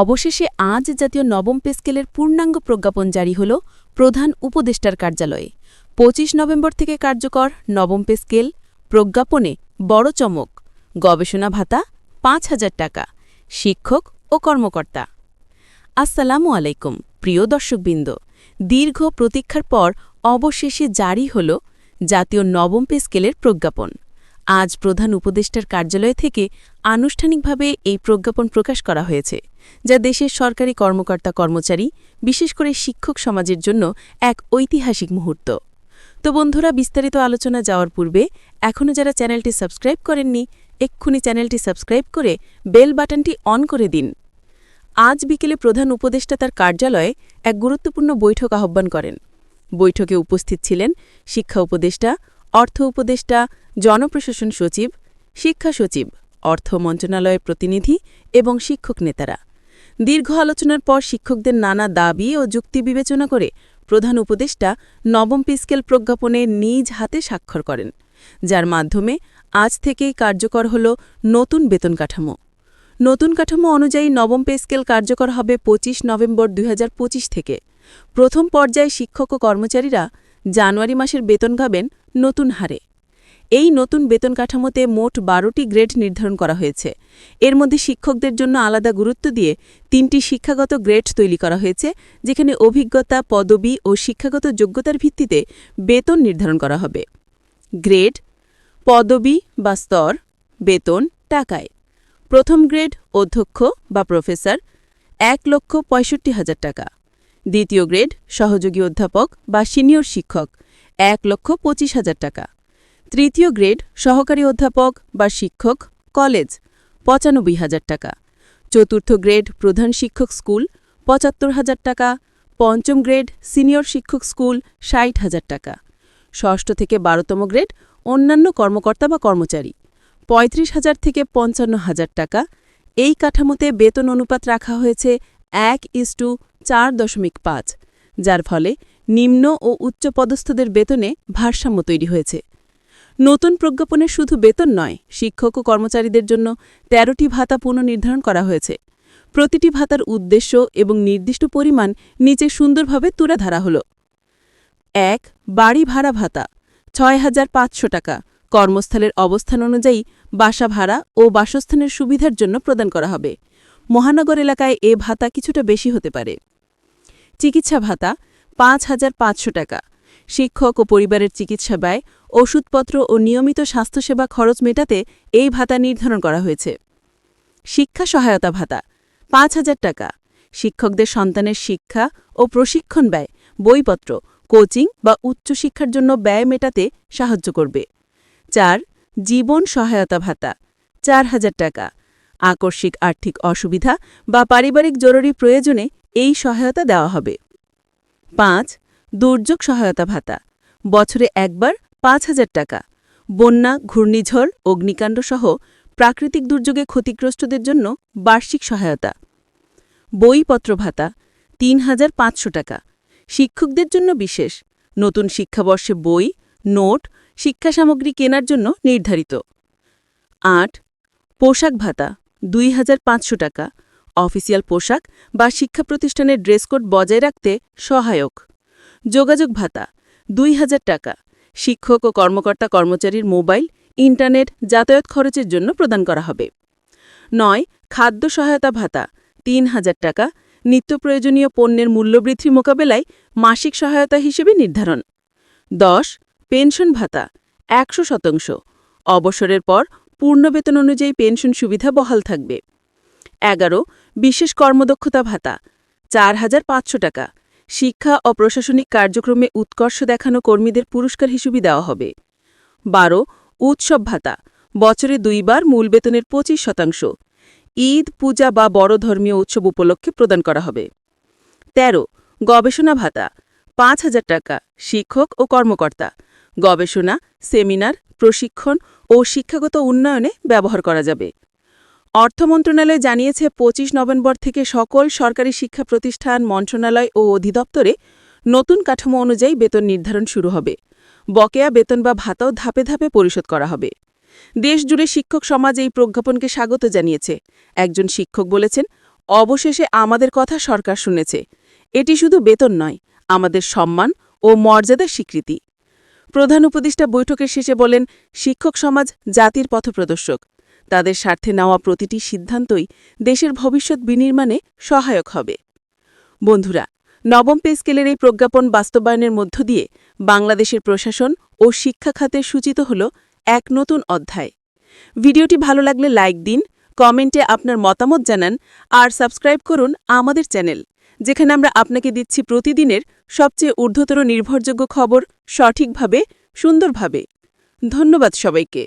অবশেষে আজ জাতীয় নবম পেস্কেলের পূর্ণাঙ্গ প্রজ্ঞাপন জারি হল প্রধান উপদেষ্টার কার্যালয়ে। পঁচিশ নভেম্বর থেকে কার্যকর নবম পেস্কেল প্রজ্ঞাপনে বড় চমক, গবেষণা ভাতা পাঁচ হাজার টাকা, শিক্ষক ও কর্মকর্তা। আসসালামু আলাইকুম, প্রিয় দর্শকবৃন্দ। দীর্ঘ প্রতীক্ষার পর অবশেষে জারি হল জাতীয় নবম পে স্কেলের প্রজ্ঞাপন। আজ প্রধান উপদেষ্টার কার্যালয় থেকে আনুষ্ঠানিকভাবে এই প্রজ্ঞাপন প্রকাশ করা হয়েছে, যা দেশের সরকারি কর্মকর্তা কর্মচারী, বিশেষ করে শিক্ষক সমাজের জন্য এক ঐতিহাসিক মুহূর্ত। তো বন্ধুরা, বিস্তারিত আলোচনা যাওয়ার পূর্বে এখনও যারা চ্যানেলটি সাবস্ক্রাইব করেননি, এক্ষুনি চ্যানেলটি সাবস্ক্রাইব করে বেল বাটনটি অন করে দিন। আজ বিকেলে প্রধান উপদেষ্টা তার কার্যালয়ে এক গুরুত্বপূর্ণ বৈঠক আহ্বান করেন। বৈঠকে উপস্থিত ছিলেন শিক্ষা উপদেষ্টা, অর্থ উপদেষ্টা জনপ্রশাসন সচিব, শিক্ষা সচিব, অর্থ মন্ত্রণালয়ের প্রতিনিধি এবং শিক্ষক নেতারা। দীর্ঘ আলোচনার পর শিক্ষকদের নানা দাবি ও যুক্তি বিবেচনা করে প্রধান উপদেষ্টা নবম পিস্কেল প্রজ্ঞাপনে নিজ হাতে স্বাক্ষর করেন, যার মাধ্যমে আজ থেকেই কার্যকর হল নতুন বেতন কাঠামো। নতুন কাঠামো অনুযায়ী নবম পে স্কেল কার্যকর হবে ২৫ নভেম্বর দুই হাজার পঁচিশ থেকে। প্রথম পর্যায়ে শিক্ষক ও কর্মচারীরা জানুয়ারি মাসের বেতন গাবেন নতুন হারে। এই নতুন বেতন কাঠামোতে মোট বারোটি গ্রেড নির্ধারণ করা হয়েছে। এর মধ্যে শিক্ষকদের জন্য আলাদা গুরুত্ব দিয়ে তিনটি শিক্ষাগত গ্রেড তৈরি করা হয়েছে, যেখানে অভিজ্ঞতা, পদবি ও শিক্ষাগত যোগ্যতার ভিত্তিতে বেতন নির্ধারণ করা হবে। গ্রেড, পদবি বা স্তর, বেতন, টাকায়। প্রথম গ্রেড, অধ্যক্ষ বা প্রফেসর, এক লক্ষ পঁয়ষট্টি হাজার টাকা। দ্বিতীয় গ্রেড, সহযোগী অধ্যাপক বা সিনিয়র শিক্ষক, এক লক্ষ পঁচিশ হাজার টাকা। তৃতীয় গ্রেড, সহকারী অধ্যাপক বা শিক্ষক, কলেজ, পঁচানব্বই হাজার টাকা। চতুর্থ গ্রেড, প্রধান শিক্ষক স্কুল, পঁচাত্তর হাজার টাকা। পঞ্চম গ্রেড, সিনিয়র শিক্ষক স্কুল, ষাট হাজার টাকা। ষষ্ঠ থেকে বারোতম গ্রেড, অন্যান্য কর্মকর্তা বা কর্মচারী, পঁয়ত্রিশ হাজার থেকে পঞ্চান্ন হাজার টাকা। এই কাঠামোতে বেতন অনুপাত রাখা হয়েছে এক ইস টু চার দশমিক পাঁচ, যার ফলে নিম্ন ও উচ্চপদস্থদের বেতনে ভারসাম্য তৈরি হয়েছে। নতুন প্রজ্ঞাপনে শুধু বেতন নয়, শিক্ষক ও কর্মচারীদের জন্য ১৩টি ভাতা পুনর্নির্ধারণ করা হয়েছে। প্রতিটি ভাতার উদ্দেশ্য এবং নির্দিষ্ট পরিমাণ নিচে সুন্দরভাবে তুলে ধরা হল। এক, বাড়ি ভাড়া ভাতা, ছয় হাজার পাঁচশো টাকা। কর্মস্থলের অবস্থান অনুযায়ী বাসা ভাড়া ও বাসস্থানের সুবিধার জন্য প্রদান করা হবে। মহানগর এলাকায় এ ভাতা কিছুটা বেশি হতে পারে। চিকিৎসা ভাতা, পাঁচ হাজার পাঁচশো টাকা। শিক্ষক ও পরিবারের চিকিৎসা ব্যয় ওষুধপত্র ও নিয়মিত স্বাস্থ্যসেবা খরচ মেটাতে এই ভাতা নির্ধারণ করা হয়েছে। শিক্ষা সহায়তা ভাতা, পাঁচ হাজার টাকা। শিক্ষকদের সন্তানের শিক্ষা ও প্রশিক্ষণ ব্যয়, বইপত্র, কোচিং বা উচ্চশিক্ষার জন্য ব্যয় মেটাতে সাহায্য করবে। চার, জীবন সহায়তা ভাতা, চার হাজার টাকা। আকস্মিক আর্থিক অসুবিধা বা পারিবারিক জরুরি প্রয়োজনে এই সহায়তা দেওয়া হবে। পাঁচ, দুর্যোগ সহায়তা ভাতা, বছরে একবার পাঁচ হাজার টাকা। বন্যা, ঘূর্ণিঝড়, অগ্নিকাণ্ড সহ প্রাকৃতিক দুর্যোগে ক্ষতিগ্রস্তদের জন্য বার্ষিক সহায়তা। বইপত্র ভাতা, তিন হাজার পাঁচশো টাকা। শিক্ষকদের জন্য বিশেষ। নতুন শিক্ষাবর্ষে বই, নোট, শিক্ষা সামগ্রী কেনার জন্য নির্ধারিত। আট, পোশাক ভাতা, দুই হাজার পাঁচশো টাকা। অফিসিয়াল পোশাক বা শিক্ষা প্রতিষ্ঠানের ড্রেস কোড বজায় রাখতে সহায়ক। যোগাযোগ ভাতা, দুই হাজার টাকা। শিক্ষক ও কর্মকর্তা কর্মচারীর মোবাইল, ইন্টারনেট, যাতায়াত খরচের জন্য প্রদান করা হবে। নয়, খাদ্য সহায়তা ভাতা, তিন হাজার টাকা, নিত্য প্রয়োজনীয় পণ্যের মূল্যবৃদ্ধি মোকাবেলায় মাসিক সহায়তা হিসেবে নির্ধারণ। দশ, পেনশন ভাতা, একশো শতাংশ, অবসরের পর পূর্ণ বেতন অনুযায়ী পেনশন সুবিধা বহাল থাকবে। এগারো, বিশেষ কর্মদক্ষতা ভাতা, চার হাজার পাঁচশো টাকা শিক্ষা ও প্রশাসনিক কার্যক্রমে উৎকর্ষ দেখানো কর্মীদের পুরস্কার হিসেবে দেওয়া হবে। বারো, উৎসব ভাতা। বছরে দুইবার মূল বেতনের পঁচিশ শতাংশ। ঈদ, পূজা বা বড় ধর্মীয় উৎসব উপলক্ষে প্রদান করা হবে। ১৩ গবেষণা ভাতা। পাঁচ হাজার টাকা, শিক্ষক ও কর্মকর্তা। গবেষণা, সেমিনার, প্রশিক্ষণ ও শিক্ষাগত উন্নয়নে ব্যবহার করা যাবে। অর্থ মন্ত্রণালয় জানিয়েছে ২৫ নভেম্বর থেকে সকল সরকারি শিক্ষা প্রতিষ্ঠান, মন্ত্রণালয় ও অধিদপ্তরে নতুন কাঠামো অনুযায়ী বেতন নির্ধারণ শুরু হবে। বকেয়া বেতন বা ভাতাও ধাপে ধাপে পরিশোধ করা হবে। দেশজুড়ে শিক্ষক সমাজ এই প্রজ্ঞাপনকে স্বাগত জানিয়েছে। একজন শিক্ষক বলেছেন, অবশেষে আমাদের কথা সরকার শুনেছে। এটি শুধু বেতন নয়, আমাদের সম্মান ও মর্যাদার স্বীকৃতি। প্রধান উপদেষ্টা বৈঠকের শেষে বলেন, শিক্ষক সমাজ জাতির পথপ্রদর্শক। তাদের স্বার্থে নেওয়া প্রতিটি সিদ্ধান্তই দেশের ভবিষ্যৎ বিনির্মাণে সহায়ক হবে। বন্ধুরা, নবম পে স্কেলের এই প্রজ্ঞাপন বাস্তবায়নের মধ্য দিয়ে বাংলাদেশের প্রশাসন ও শিক্ষা খাতে সূচিত হল এক নতুন অধ্যায়। ভিডিওটি ভালো লাগলে লাইক দিন, কমেন্টে আপনার মতামত জানান, আর সাবস্ক্রাইব করুন আমাদের চ্যানেল, যেখানে আমরা আপনাকে দিচ্ছি প্রতিদিনের সবচেয়ে ঊর্ধ্বতর নির্ভরযোগ্য খবর সঠিকভাবে, সুন্দরভাবে। ধন্যবাদ সবাইকে।